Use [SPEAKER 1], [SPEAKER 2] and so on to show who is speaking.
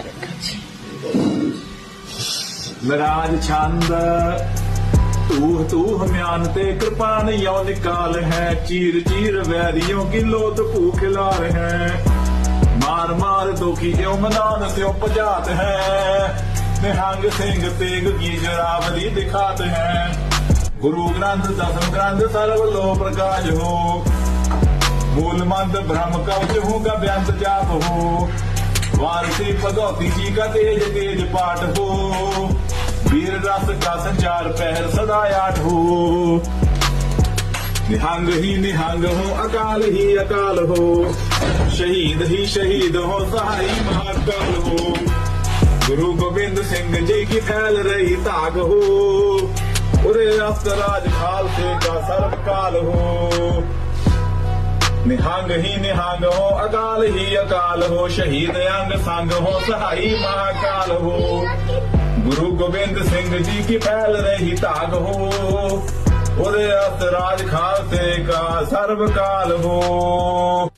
[SPEAKER 1] তাদের কাছে
[SPEAKER 2] ਲਗਾਜ ਛੰਦ ਤੂੰ ਤੂੰ ਹਮਿਆਨ ਤੇ ਕਿਰਪਾਨ ਯੋ ਨਿਕਾਲ ਹੈ। ਚੀਰ ਚੀਰ ਵੈਰੀਓ ਕੀ ਲੋਤ ਭੂਖ ਲਾਰ ਹੈ। ਮਾਰ ਮਾਰ ਦੁਖੀ ਜਿਉ ਮਨਾਨ ਤਿਉ ਪਜਾਤ ਹੈ। ਨਿਹੰਗ ਸਿੰਘ ਤੇਗ ਕੀ ਜਰਾਬ ਦੀ ਦਿਖਾਤ ਹੈ। ਗੁਰੂ ਗ੍ਰੰਥ, ਦਸਮ ਗ੍ਰੰਥ, ਸਰਬ ਲੋ ਪ੍ਰਕਾਸ਼ ਹੋ। ਮੂਲ ਮੰਦ ਬ੍ਰਹਮ ਕਵਚ ਹੋਗਾ ਬਿਆੰਤ ਜਾਪ ਹੋ। ਵਾਰਸੀ ਭਗਉਤੀ ਜੀ ਕਾ ਤੇਜ ਤੇਜ ਪਾਠ ਹੋ। ਵੀਰ ਰਸ ਕਾ ਸੰਚਾਰ ਪਹਿਰ ਸਦਾ ਆਠ ਨਿਹੰਗ ਹੀ ਨਿਹੰਗ ਹੋ, ਅਕਾਲ ਹੀ ਅਕਾਲ ਹੋ। ਸ਼ਹੀਦ ਹੀ ਸ਼ਹੀਦ ਹੋ, ਸਹਾਈ ਮਹਾਕਾਲ ਹੋ। ਗੁਰੂ ਗੋਬਿੰਦ ਸਿੰਘ ਜੀ ਕੀ ਫੈਲ ਰਹੀ ਧਾਗ ਹੋ। ਉਰੇ ਅਸਤ ਰਾਜ ਖਾਲਸੇ ਦਾ ਸਰਬ ਕਾਲ ਹੋ। ਨਿਹੰਗ ਹੀ ਨਿਹੰਗ ਹੋ, ਅਕਾਲ ਹੀ ਅਕਾਲ ਹੋ, ਸ਼ਹੀਦ ਅੰਗ ਸੰਗ ਹੋ, ਸਹਾਈ ਮਹਾਕਾਲ ਹੋ। ਗੁਰੂ ਗੋਬਿੰਦ ਸਿੰਘ ਜੀ ਕੀ ਫੈਲ ਰਹੀ ਧਾਗ ਹੋ, ਉਹਦੇ ਅਸਤ ਰਾਜ ਖਾਲਸੇ ਕਾ ਸਰਬ ਕਾਲ ਹੋ।